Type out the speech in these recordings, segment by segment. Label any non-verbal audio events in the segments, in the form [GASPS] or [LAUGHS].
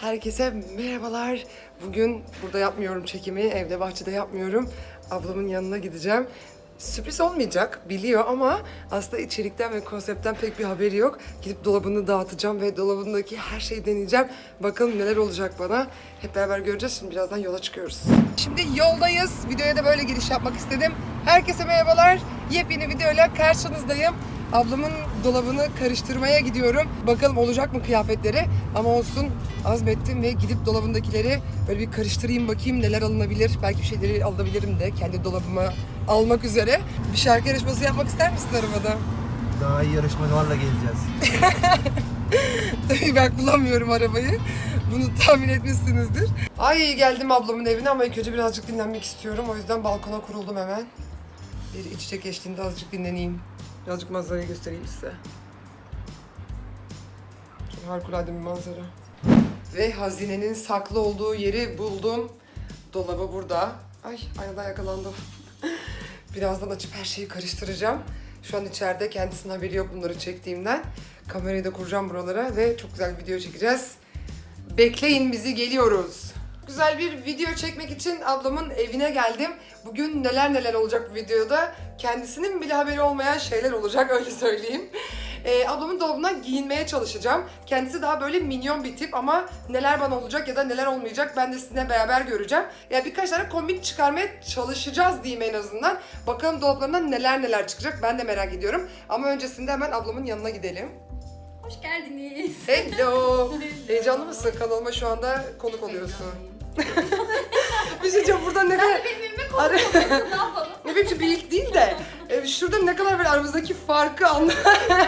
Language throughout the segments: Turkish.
Herkese merhabalar. Bugün burada yapmıyorum çekimi, evde bahçede yapmıyorum. Ablamın yanına gideceğim. Sürpriz olmayacak, biliyor ama aslında içerikten ve konseptten pek bir haberi yok. Gidip dolabını dağıtacağım ve dolabındaki her şeyi deneyeceğim. Bakalım neler olacak bana. Hep beraber göreceğiz. Şimdi birazdan yola çıkıyoruz. Şimdi yoldayız. Videoya da böyle giriş yapmak istedim. Herkese merhabalar. Yepyeni videoyla karşınızdayım. Ablamın dolabını karıştırmaya gidiyorum. Bakalım olacak mı kıyafetleri. Ama olsun azmettim ve gidip dolabındakileri böyle bir karıştırayım bakayım neler alınabilir. Belki bir şeyleri alabilirim de kendi dolabıma almak üzere. Bir şarkı yarışması yapmak ister misin arabada? Daha iyi yarışmalarla geleceğiz. [LAUGHS] Tabii ben kullanmıyorum arabayı. Bunu tahmin etmişsinizdir. Ay geldim ablamın evine ama ilk önce birazcık dinlenmek istiyorum. O yüzden balkona kuruldum hemen. Bir iç içe geçtiğinde azıcık dinleneyim. Birazcık manzarayı göstereyim size. Çok harikulade bir manzara. Ve hazinenin saklı olduğu yeri buldum. Dolabı burada. Ay aynada yakalandım. Birazdan açıp her şeyi karıştıracağım. Şu an içeride kendisinin haberi yok bunları çektiğimden. Kamerayı da kuracağım buralara ve çok güzel bir video çekeceğiz. Bekleyin bizi geliyoruz. Güzel bir video çekmek için ablamın evine geldim. Bugün neler neler olacak bu videoda. Kendisinin bile haberi olmayan şeyler olacak [LAUGHS] öyle söyleyeyim. Ee, ablamın dolabından giyinmeye çalışacağım. Kendisi daha böyle minyon bir tip ama neler bana olacak ya da neler olmayacak ben de sizinle beraber göreceğim. Yani birkaç tane kombin çıkarmaya çalışacağız diyeyim en azından. Bakalım dolaplarından neler neler çıkacak ben de merak ediyorum. Ama öncesinde hemen ablamın yanına gidelim. Hoş geldiniz. Hello. [LAUGHS] Heyecanlı mısın? Kanalıma şu anda konuk oluyorsun. Bir şey diyeceğim burada ne kadar... Benim evime Ara- ne yapalım? Ne bileyim bir ilk değil de e, şurada ne kadar böyle aramızdaki farkı anla.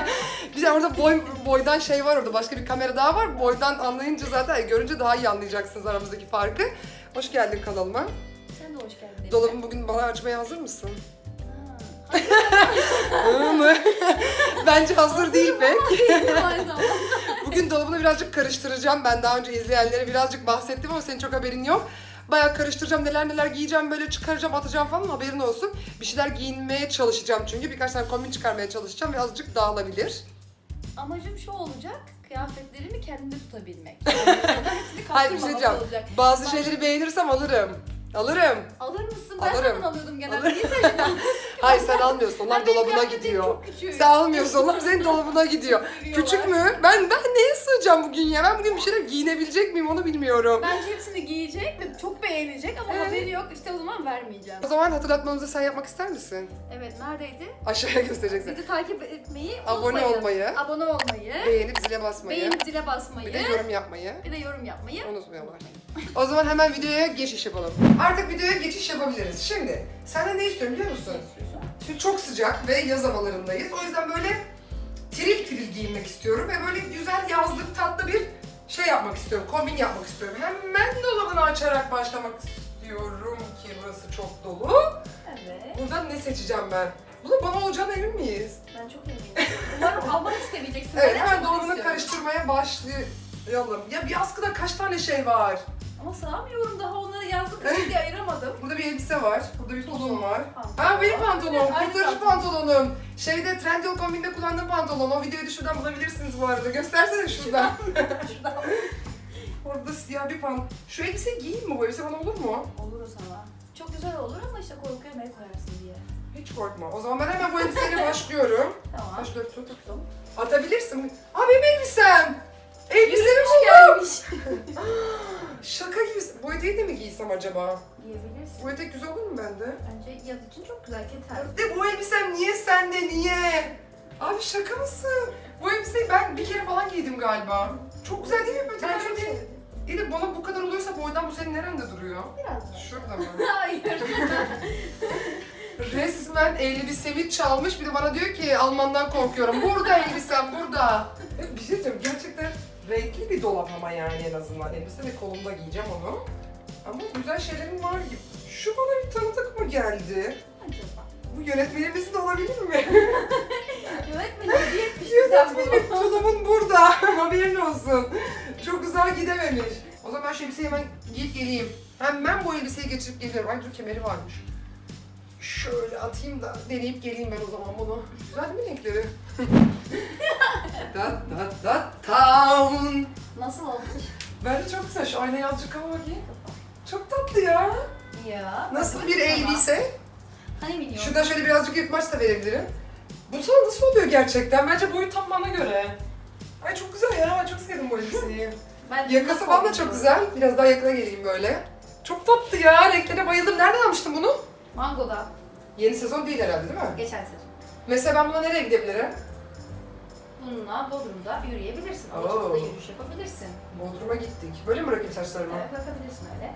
[LAUGHS] bir de orada boy, boydan şey var orada başka bir kamera daha var. Boydan anlayınca zaten e, görünce daha iyi anlayacaksınız aramızdaki farkı. Hoş geldin kanalıma. Sen de hoş geldin. Dolabımı bugün bana açmaya hazır mısın? [LAUGHS] Bence hazır değil pek. [LAUGHS] Bugün dolabını birazcık karıştıracağım. Ben daha önce izleyenlere birazcık bahsettim ama senin çok haberin yok. Bayağı karıştıracağım, neler neler giyeceğim, böyle çıkaracağım, atacağım falan haberin olsun. Bir şeyler giyinmeye çalışacağım çünkü. Birkaç tane kombin çıkarmaya çalışacağım ve azıcık dağılabilir. Amacım şu olacak, kıyafetlerimi kendimde tutabilmek. [LAUGHS] Yani hepsini Hayır bir şey diyeceğim. olacak. Bazı Bak- şeyleri beğenirsem alırım. Alırım. Alır mısın? Ben Alırım. senden alıyordum genelde. Niye sen şimdi alıyorsun? [LAUGHS] Hayır sen almıyorsun. Onlar Ben benim dolabına kıyafetim gidiyor. Çok küçük. Sen almıyorsun. Onlar senin dolabına gidiyor. [LAUGHS] Veriyorlar. Küçük mü? Ben ben neye sığacağım bugün ya? Ben bugün bir şeyler giyinebilecek miyim onu bilmiyorum. Bence hepsini giyecek ve çok beğenecek ama Evet. haberi yok. İşte o zaman vermeyeceğim. O zaman hatırlatmamızı sen yapmak ister misin? Evet neredeydi? Aşağıya göstereceksin. Bizi takip etmeyi Abone unutmayın. olmayı, Abone olmayı, beğenip zile basmayı, beğenip zile basmayı, bir de yorum yapmayı bir de yorum yapmayı unutmayalım. O zaman hemen videoya geçiş yapalım. Artık videoya geçiş yapabiliriz. Şimdi senden ne istiyorum biliyor musun? Şimdi çok sıcak ve yaz havalarındayız. O yüzden böyle tiril tiril giyinmek istiyorum ve böyle güzel yazlık tatlı bir şey yapmak istiyorum. Kombin yapmak istiyorum. Hemen dolabını açarak başlamak istiyorum ki burası çok dolu. Evet. Buradan ne seçeceğim ben? Bunun bana olacağına emin miyiz? Ben çok eminim. Umarım [LAUGHS] almak istemeyeceksin. Evet Ben hemen dolabını istiyorum. karıştırmaya başlayalım. Ya bir askıda kaç tane şey var? Ama sığamıyorum daha onları yazlık kışın diye ayıramadım. Burada bir elbise var, burada bir tulum var. Ha benim pantolonum, Aynı kurtarıcı pantolon. pantolonum. Şeyde Trendyol kombinde kullandığım pantolon. O videoyu da şuradan bulabilirsiniz bu arada. Göstersene şuradan. Şuradan. [LAUGHS] Orada siyah bir pant. Şu elbise giyeyim mi? Bu elbise bana olur mu? Olur o sana. Çok güzel olur ama işte korkuyorum el koyarsın diye. Hiç korkma. O zaman ben hemen bu elbiseyle başlıyorum. Tamam. Baş dört tut. Tuttum. Atabilirsin. Aa benim elbisem. Elbisemi Hoş buldum. gelmiş. [GASPS] Şaka gibi. Bu eteği de mi giysem acaba? Diyebilirsin. Bu etek güzel olur mu bende? Bence yaz için çok güzel keter. De bu elbisem niye sende niye? Abi şaka mısın? Bu elbiseyi ben bir kere falan giydim galiba. Çok güzel değil mi? Ben çok iyi. sevdim. İyi de bana bu kadar oluyorsa boydan bu senin nerende duruyor? Biraz daha. Şurada mı? [LAUGHS] Hayır. [LAUGHS] Resmen elbisemi çalmış bir de bana diyor ki Almandan korkuyorum. Burada elbisem burada. Bir şey diyeceğim gerçekten renkli bir dolap ama yani en azından. Elbise ve kolumda giyeceğim onu. Ama güzel şeylerim var gibi. Şu bana bir tanıdık mı geldi? Acaba. Bu yönetmenimizin de olabilir mi? [LAUGHS] Yönetmenim hediye etmiş Yönetmenim tulumun burada. [LAUGHS] Haberin olsun. Çok uzağa gidememiş. O zaman ben şu elbiseyi hemen giyip geleyim. Hemen bu elbiseyi geçirip geliyorum. Ay dur kemeri varmış. Şöyle atayım da deneyip geleyim ben o zaman bunu. Güzel mi renkleri? [LAUGHS] da da da tam. Nasıl oldu? Bence çok güzel. Şu aynaya azıcık hava bakayım. Çok tatlı ya. Ya. Nasıl bir elbise? Hani biliyorum. Şuradan şöyle birazcık yırtmaç da verebilirim. Bu sana nasıl oluyor gerçekten? Bence boyu tam bana göre. Ay çok güzel ya. Çok sevdim bu elbiseyi. [LAUGHS] Ben Yakası falan da çok güzel. Biraz daha yakına geleyim böyle. Çok tatlı ya. Renklerine bayıldım. Nereden almıştın bunu? Mango'da. Yeni sezon değil herhalde değil mi? Geçen sezon. Mesela ben buna nereye gidebilirim? Bununla Bodrum'da yürüyebilirsin. Oo. Alaçatı'da yürüyüş yapabilirsin. Bodrum'a gittik. Böyle mi bırakayım saçlarımı? Evet bakabilirsin öyle.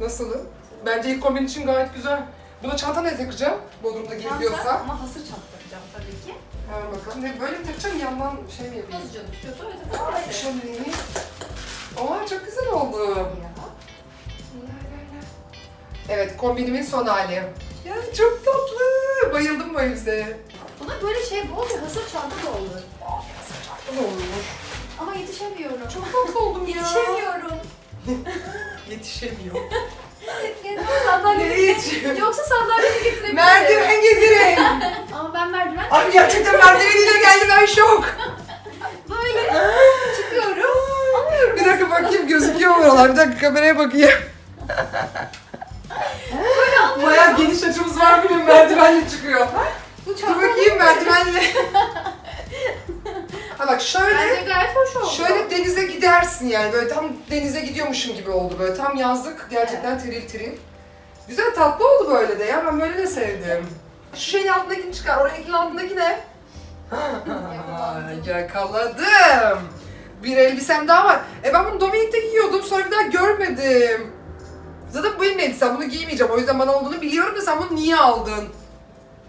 Nasılım? Bence ilk kombin için gayet güzel. Buna çanta ne takacağım? Bodrum'da Çanta geziyorsa. ama hasır çanta takacağım tabii ki. Hemen bakalım. Ne, böyle mi takacağım yandan şey mi yapayım? Nasıl canım istiyorsa öyle takabilirsin. Şöyle. Aa çok güzel oldu. Ya. Evet kombinimin son hali. Ya çok tatlı. Bayıldım bu elbiseye. Buna böyle şey bol bir hasır çanta da olur. Ne olmuş? Ama yetişemiyorum. Çok tatlı oldum ya. Yetişemiyorum. [LAUGHS] Yetişemiyor. [LAUGHS] sandalye Ne yetişiyor? Yoksa sandalyeni getirebilirim. Merdiven getirin. [LAUGHS] Ama ben merdiven Abi gerçekten merdiveniyle geldi ben şok. böyle çıkıyorum. Bir dakika bakayım gözüküyor mu oralar? Bir dakika kameraya bakayım. Bayağı geniş açımız var bugün merdivenle çıkıyor. Bu Dur bakayım merdivenle. [LAUGHS] ha bak şöyle. Bence gayet hoş oldu. Şöyle denize gidersin yani böyle tam denize gidiyormuşum gibi oldu böyle tam yazlık gerçekten tiril tiril. Güzel tatlı oldu böyle de ya ben böyle de sevdim. Şu şeyin altındakini çıkar, o renklin altındaki ne? Yakaladım. [LAUGHS] Yakaladım. Bir elbisem daha var. E ben bunu Dominik'te giyiyordum sonra bir daha görmedim. Zaten bu benim elbisem bunu giymeyeceğim o yüzden bana olduğunu biliyorum da sen bunu niye aldın?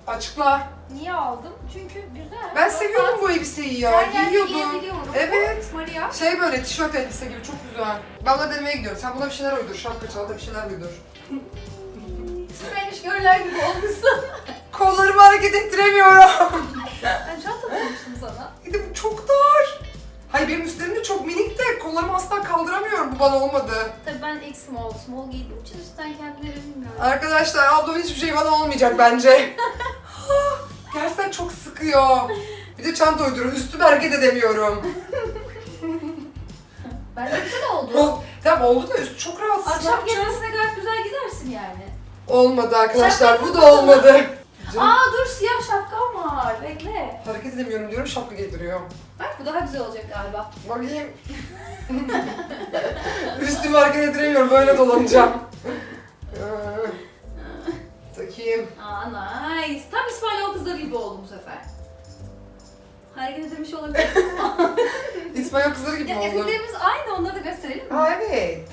Açıkla. Niye aldım? Çünkü güzel. Ben Çok seviyordum bu elbiseyi ya. Her yerde Giyiyordum. giyebiliyorum. Evet. Maria. Şey böyle tişört elbise gibi çok güzel. Ben buna denemeye gidiyorum. Sen buna bir şeyler uydur. Şapka çal da bir şeyler uydur. Süpermiş görler gibi olmuşsun. Kollarımı hareket ettiremiyorum. ben çanta bulmuştum sana. Bir de bu çok dar. Hayır benim üstlerim de çok minik de kollarımı asla kaldıramıyorum. Bu bana olmadı. Tabii ben X small, small giydiğim için üstten kendileri bilmiyorum. Arkadaşlar ablamın hiçbir şey bana olmayacak bence. [LAUGHS] Gerçekten çok sıkıyor. Bir de çanta uyduruyor. Üstüme hareket edemiyorum. [LAUGHS] Bence güzel oldu. Ol, tamam oldu da üst çok rahatsız. Akşam gezisine gayet güzel gidersin yani. Olmadı arkadaşlar. Bu da olmadı. [LAUGHS] Canım, Aa dur siyah şapkam var. Bekle. hareket edemiyorum diyorum şapka getiriyor. Bak bu daha güzel olacak galiba. Bakayım. [LAUGHS] Üstümü hareket ettiremiyorum. Böyle dolanacağım. Ee, Takayım. Aa nice. Tam İspanyol kızları gibi oldum bu sefer. Hareket edilmiş olabilir. [LAUGHS] İspanyol kızları gibi ya oldu. eteklerimiz aynı onları da gösterelim mi? Aa evet.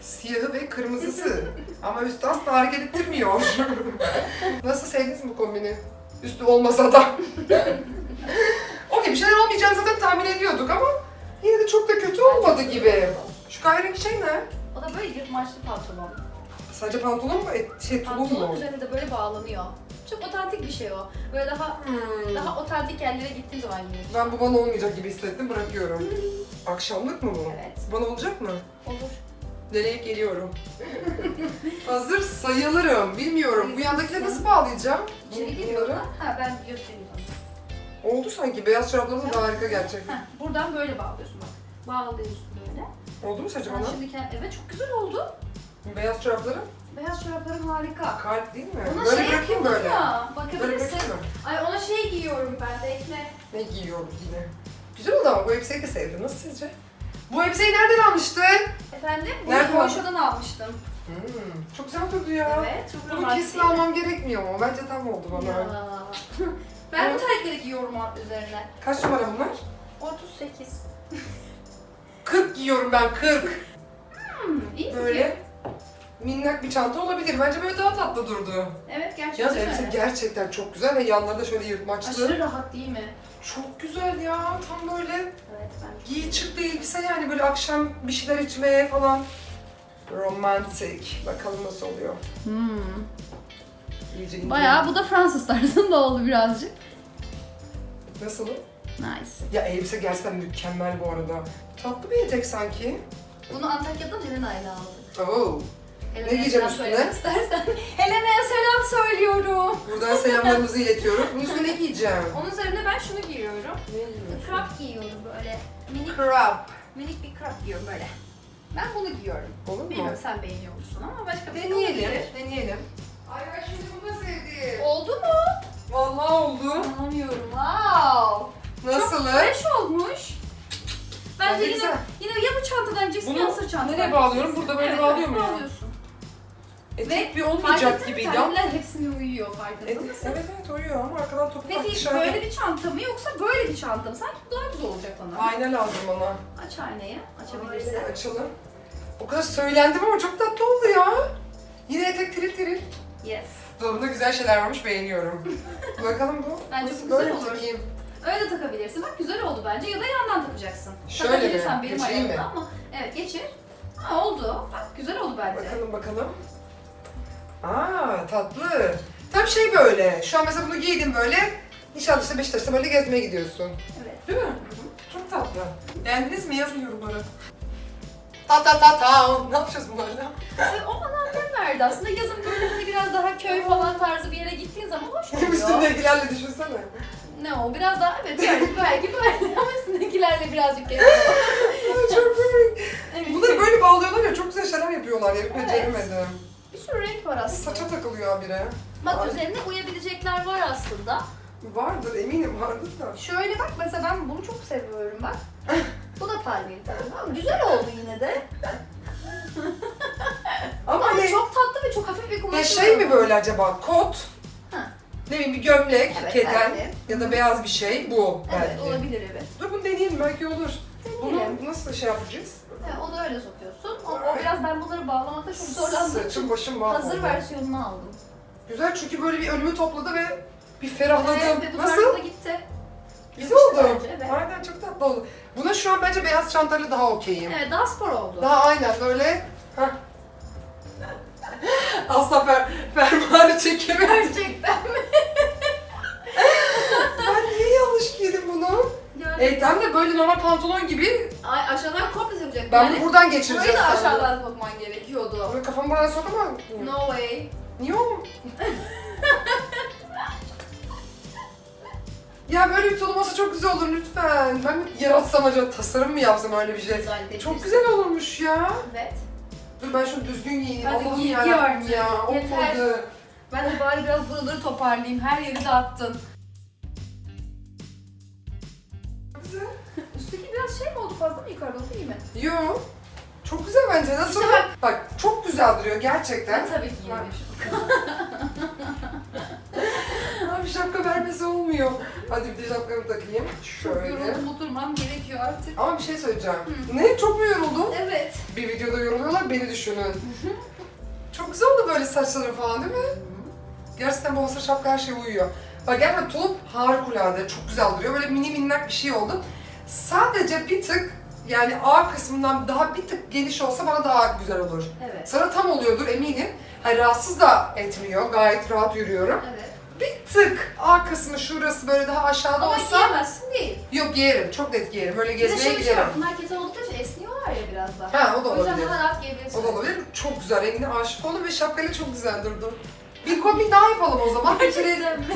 Siyahı ve kırmızısı. Ama üstü asla hareket ettirmiyor. [LAUGHS] Nasıl sevdiniz mi bu kombini? Üstü olmasa da. [LAUGHS] Okey bir şeyler olmayacağını zaten tahmin ediyorduk ama yine de çok da kötü olmadı gibi. Şu kahverengi şey ne? O da böyle yırtmaçlı pantolon. Sadece pantolon mu? Et, şey tulum Pantolon mu? üzerinde böyle bağlanıyor. Çok otantik bir şey o. Böyle daha Hmm. daha otantik yerlere gittiğim zaman giyiyorum. Ben bu bana olmayacak gibi hissettim bırakıyorum. [LAUGHS] Akşamlık mı bu? Evet. Bana olacak mı? Olur. Deneyip geliyorum. [LAUGHS] Hazır sayılırım. Bilmiyorum. Bu yandakileri nasıl bağlayacağım? İçeri giriyor da. Ha ben göstereyim sana. Oldu sanki. Beyaz çoraplarım da harika gerçekten. Heh, buradan böyle bağlıyorsun bak. Bağlıyorsun böyle. Oldu mu sence Ben bana? şimdi kend- evet çok güzel oldu. Beyaz çoraplarım Beyaz çoraplarım harika. kalp değil mi? Ona böyle şey bırakayım böyle. Ya, Böyle bakabilirsin. bırakayım mı? Ay ona şey giyiyorum ben de ekle. Ne giyiyorum yine? Güzel oldu ama bu elbiseyi de sevdim. Nasıl sizce? Bu elbiseyi nereden almıştın? Efendim? Nerede Bunu aldın? Hoşo'dan almıştım. Hmm, çok güzel durdu ya. Evet, çok Bunu romantik. kesin almam gerekmiyor mu? Bence tam oldu bana. Ya. [LAUGHS] ben bu terlikleri giyiyorum alt üzerine. Kaç numara bunlar? 38. 40 giyiyorum ben 40. Hmm, iyi fikir. Minnak bir çanta olabilir. Bence böyle daha tatlı durdu. Evet gerçekten Yalnız elbise öyle. gerçekten çok güzel ve yanları da şöyle yırtmaçlı. Aşırı rahat değil mi? Çok güzel ya. Tam böyle Evet ben giy çıktı elbise yani böyle akşam bir şeyler içmeye falan. Romantik. Bakalım nasıl oluyor. İyice indireyim. Bayağı bu da Fransız tarzında oldu birazcık. Nasıl? Nice. Ya elbise gerçekten mükemmel bu arada. Tatlı bir etek sanki. Bunu Antakya'dan Helena'yla aldık. Oo. Helena'ya giyeceğim selam üstüne? istersen. [LAUGHS] Helena'ya selam söylüyorum. Buradan selamlarımızı iletiyoruz. Bunun üstüne ne [LAUGHS] giyeceğim? Onun üzerine ben şunu giyiyorum. Ne giyiyorsun? Crop giyiyorum böyle. Minik Crop. minik bir crop giyiyorum böyle. Ben bunu giyiyorum. Olur mu? Bilmiyorum sen beğeniyor musun ama başka bir şey Deneyelim. olabilir. Deneyelim. Ay ben şimdi bunu da sevdim. Oldu mu? Vallahi oldu. Anlamıyorum. Wow. Nasıl? Çok fresh olmuş. Bence Bence yine, güzel. yine ya bu çantadan gideceksin Bunu ya sırt çantadan nereye bağlıyorum? Burada böyle evet, bağlıyor muyum? bağlıyorsun. Etek bir olmayacak gibiydi ama. Terlikler hepsine uyuyor farkında Evet, mısın? evet evet uyuyor ama arkadan topuk var Peki dışarıda. böyle bir çanta mı yoksa böyle bir çanta mı? Sanki bu daha güzel olacak bana. Ayna lazım bana. Aç aynayı, açabilirsin. Ayna açalım. O kadar söylendim ama çok tatlı oldu ya. Yine etek tiril tiril. Yes. Dolabında güzel şeyler varmış beğeniyorum. [LAUGHS] Bakalım bu. Bence Nasıl bu güzel böyle olur. takayım? Öyle de takabilirsin. Bak güzel oldu bence. Ya da yandan takacaksın. Şöyle mi? Benim ayağımda mi? ama. Evet geçir. Ha oldu. Bak güzel oldu bence. Bakalım bakalım. Aa tatlı. Tam şey böyle. Şu an mesela bunu giydim böyle. Nişantaşı'da Beşiktaş'ta böyle gezmeye gidiyorsun. Evet. Değil mi? Çok tatlı. Beğendiniz mi? Yazın yorumlara. Ta ta ta ta. [LAUGHS] Ne yapacağız bunlarla? Ee, o bana annem verdi. Aslında yazın böyle hani biraz daha köy falan tarzı bir yere gittiğin zaman hoş oluyor. Üstündekilerle düşünsene. Ne o? Biraz daha evet belki belki böyle ama üstündekilerle birazcık. Ay, çok komik. Evet. Bunları böyle bağlıyorlar ya çok güzel şeyler yapıyorlar ya. Evet. Beceremedim. Bir sürü renk var aslında. Saça takılıyor habire. Bak Ay. üzerine uyabilecekler var aslında. Vardır eminim vardır da. Şöyle bak mesela ben bunu çok seviyorum bak. [LAUGHS] Bu da palmiyeli tabii ama güzel oldu yine de. [LAUGHS] Ama ne? çok tatlı ve çok hafif bir kumaş. Ya şey mi böyle acaba? Kot? Ha. Ne bileyim bir gömlek, Evet, keten belki. ya da beyaz bir şey bu Evet belki. olabilir evet. Dur bunu deneyelim belki olur. Deneyelim. Bunu nasıl şey yapacağız? Evet, onu öyle sokuyorsun. O, biraz ben bunları bağlamakta çok zorlandım. Saçım başım mahvoldu. Hazır versiyonunu aldım. Güzel çünkü böyle bir ölümü topladı ve bir ferahladım. Evet, Nasıl? gitti. Güzel oldu. Bence, evet. Aynen çok tatlı oldu. Buna şu an bence beyaz çantayla daha okeyim. Evet daha spor oldu. Daha aynen böyle. Heh. Asla fer, fermuarı çekemedim. Gerçekten mi? ben niye yanlış giydim bunu? Yani, E tam da böyle normal pantolon gibi ay, aşağıdan komple yapacak. Ben bunu buradan burayı geçireceğim da sandım. aşağıdan sokman gerekiyordu. Böyle kafamı buradan sokamam. No way. Niye oğlum? ya böyle bir tulum olsa çok güzel olur lütfen. Ben mi yaratsam acaba tasarım mı yapsam öyle bir şey? Güzel Çok güzel olurmuş ya. Evet. Dur ben şunu düzgün giyeyim. Hadi Allah'ım giy, ya. giy artık. Ya. Yeter. Olmadı. Ben de bari biraz buraları toparlayayım. Her yeri dağıttın. Güzel. Üstteki biraz şey mi oldu fazla mı yukarıda oldu iyi mi? Yo. Çok güzel bence. Nasıl? İşte bak- bak çok güzel duruyor gerçekten. Tabii ki yine [LAUGHS] Abi şapka vermesi olmuyor. Hadi bir de şapkamı takayım. Çok Şöyle. yoruldum oturmam gerekiyor artık. Ama bir şey söyleyeceğim. Ne? Çok mu yoruldun? Evet. Bir videoda yoruluyorlar, beni düşünün. Çok güzel oldu böyle saçların falan değil mi? Gerçekten bu olsa şapka her şeye uyuyor. Bak gerçekten tulum harikulade, çok güzel duruyor. Böyle mini minnak bir şey oldu. Sadece bir tık yani A kısmından daha bir tık geniş olsa bana daha güzel olur. Evet. Sana tam oluyordur eminim. Hani rahatsız da etmiyor, gayet rahat yürüyorum. Evet. Bir tık A kısmı şurası böyle daha aşağıda Ama olsa... giyemezsin değil. Yok giyerim, çok net giyerim. Böyle Bir de gezmeye şöyle bir şey giderim. var. Bunlar keten oldukça için esniyorlar ya biraz da. Ha o da O yüzden olabilir. daha rahat giyebilirsin. O da olabilir. Çok güzel. Rengine aşık oldum ve şapkayla çok güzel durdu. Bir kombin daha yapalım o zaman. Gerçekten mi?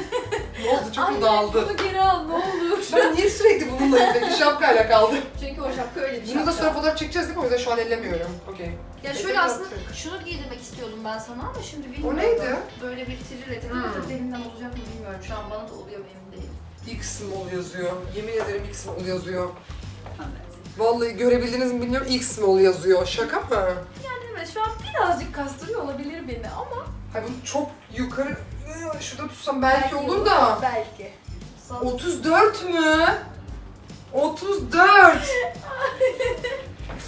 ne oldu? Çok Anne dağıldı? bunu geri al ne olur. Ben niye sürekli bununla ilgili şapkayla kaldım? Çünkü o şapka öyle bir şapka. Bunu da sonra fotoğraf çekeceğiz değil mi? O yüzden şu an ellemiyorum. Okey. Ya şöyle aslında şunu giydirmek istiyordum ben sana ama şimdi bilmiyorum. neydi? Böyle bir tiril etek Hmm. derinden olacak mı bilmiyorum. Şu an bana da oluyor mu emin değilim. X small yazıyor. Yemin ederim X small yazıyor. Evet. Vallahi görebildiniz mi bilmiyorum X small yazıyor. Şaka mı? Yani evet şu an birazcık kastırıyor olabilir beni ama Bunu çok yukarı şurada tutsam belki, olur da. Belki. Sağ ol. 34 mü? 34. [LAUGHS]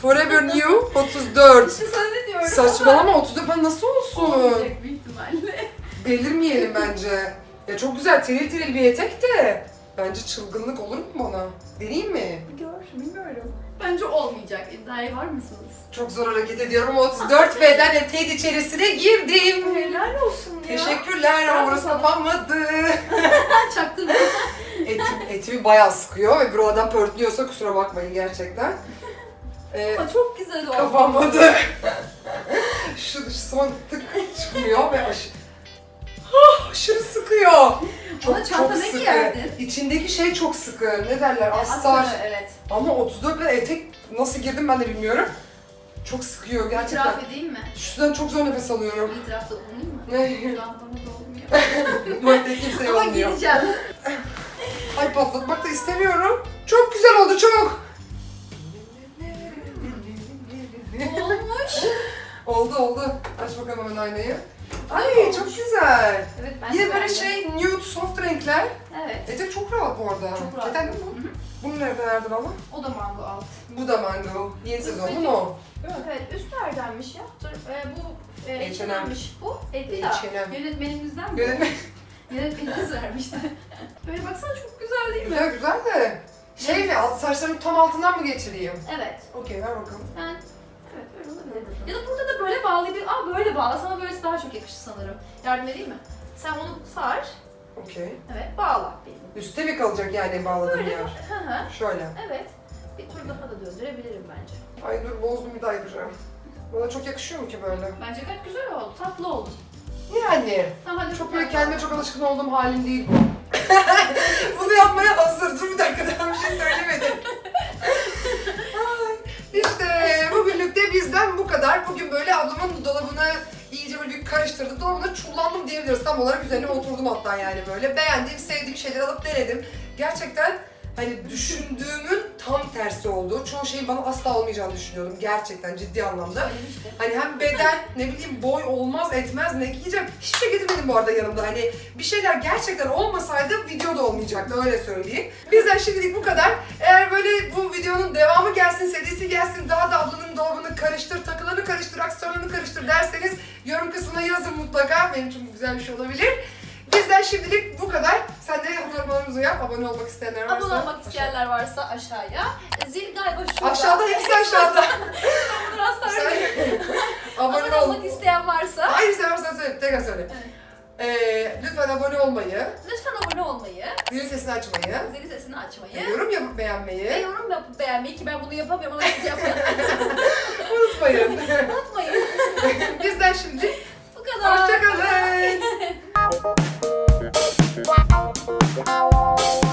Forever New 34. İşte sana ne diyorum Saçmalama 34 ben nasıl olsun? olmayacak büyük ihtimalle. Delirmeyelim bence. Ya çok güzel tiril tiril bir etek de. Bence çılgınlık olur mu bana? Deneyeyim mi? Gör, bilmiyorum. Bence olmayacak. İddiaya var mısınız? Çok zor hareket ediyorum ama 34 beden eteğin içerisine girdim. Helal olsun ya. Teşekkürler ama burası kapanmadı. [LAUGHS] Çaktım. etim, etimi bayağı sıkıyor ve buradan pörtlüyorsa kusura bakmayın gerçekten. Ee, Ama çok güzel oldu. Kapamadı. şu, şu son tık çıkmıyor ve aşı... Ah, aşırı sıkıyor. Ama çanta ne giyerdin? İçindeki şey çok sıkı. Ne derler? Astar. Aslında evet. Ama 34 lira etek nasıl girdim ben de bilmiyorum. Çok sıkıyor gerçekten. İtiraf edeyim mi? Şuradan çok zor nefes alıyorum. İtirafta bulunayım mı? Ne? An bana da olmuyor. Bu etek kimseye Ama olmuyor. Ay patlatmak da istemiyorum. Çok güzel oldu çok. Olmuş. oldu oldu. Aç bakalım hemen aynayı. Ay çok güzel. Evet ben Yine böyle şey nude soft renkler. Evet. Etek çok rahat bu arada. Çok rahat. Zaten Hı hı. bunu nereden verdin ama? O da mango alt. Bu da mango. Yeni sezon değil mi o? Evet üst neredenmiş ya? Dur e, bu e, H&M. H&M'miş. Bu Evli H&M. Yönetmenimizden mi? Yönetmen. [LAUGHS] Yönetmenimiz vermişti. [LAUGHS] Böyle baksana çok güzel değil mi? güzel güzel de. Şey mi? alt- Saçlarımı tam altından mı geçireyim? Evet. Okey ver bakalım. Ben Böyle olabilir. Ya da burada da böyle bağlayabilir. Aa böyle bağla. Sana böylesi daha çok yakışır sanırım. Yardım edeyim mi? Sen onu sar. Okey. Evet bağla benim. Üste mi kalacak yani bağladığım Böyle. yer? Hı hı. Şöyle. Evet. Bir tur daha da döndürebilirim bence. Ay dur bozdum bir daha yapacağım. Bana çok yakışıyor mu ki böyle? Bence gayet güzel oldu. Tatlı oldu. Yani. Tamam hadi Çok böyle buradan kendime çok alışkın olduğum halim değil bu. [LAUGHS] Bunu yapmaya hazır. Dur bir dakika daha bir şey söylemedim. [LAUGHS] Ay, işte bugünlük de bizden bu kadar. Bugün böyle ablamın dolabını iyice böyle bir karıştırdık. Dolabına çullandım diyebiliriz. Tam olarak üzerine oturdum hatta yani böyle. Beğendiğim, sevdiğim şeyleri alıp denedim. Gerçekten hani düşündüğümün tam tersi oldu. Çoğu şeyin bana asla olmayacağını düşünüyordum. Gerçekten ciddi anlamda. Hani hem beden, ne bileyim boy olmaz etmez ne giyeceğim. Hiçbir şey getirmedim bu arada yanımda. Hani bir şeyler gerçekten olmasaydı video da olmayacaktı öyle söyleyeyim. Bizden şimdilik bu kadar. Eğer böyle bu videonun devamı gelsin, serisi gelsin, daha da ablanın dolabını karıştır, takılarını karıştır, aksesuarlarını karıştır derseniz yorum kısmına yazın mutlaka. Benim için bu güzel bir şey olabilir. Bizden şimdilik bu kadar. Sen de hatırlamalarımızı yap. Abone olmak isteyenler varsa. Abone olmak isteyenler varsa aşağıya. Zil galiba şurada. Aşağıda hepsi aşağıda. [LAUGHS] Biraz sonra. Sen- [LAUGHS] Abone abone ol. olmak isteyen varsa Hayır sen varsa söyle, tekrar söyle. Evet. Ee, lütfen abone olmayı, lütfen abone olmayı, zil sesini açmayı, zil sesini açmayı yorum yapıp ve beğenmeyi yorum yapıp beğenmeyi ki ben bunu yapamıyorum ama siz yapın. [LAUGHS] unutmayın. Unutmayın. Bizden şimdi Bu kadar. hoşçakalın. Thank you.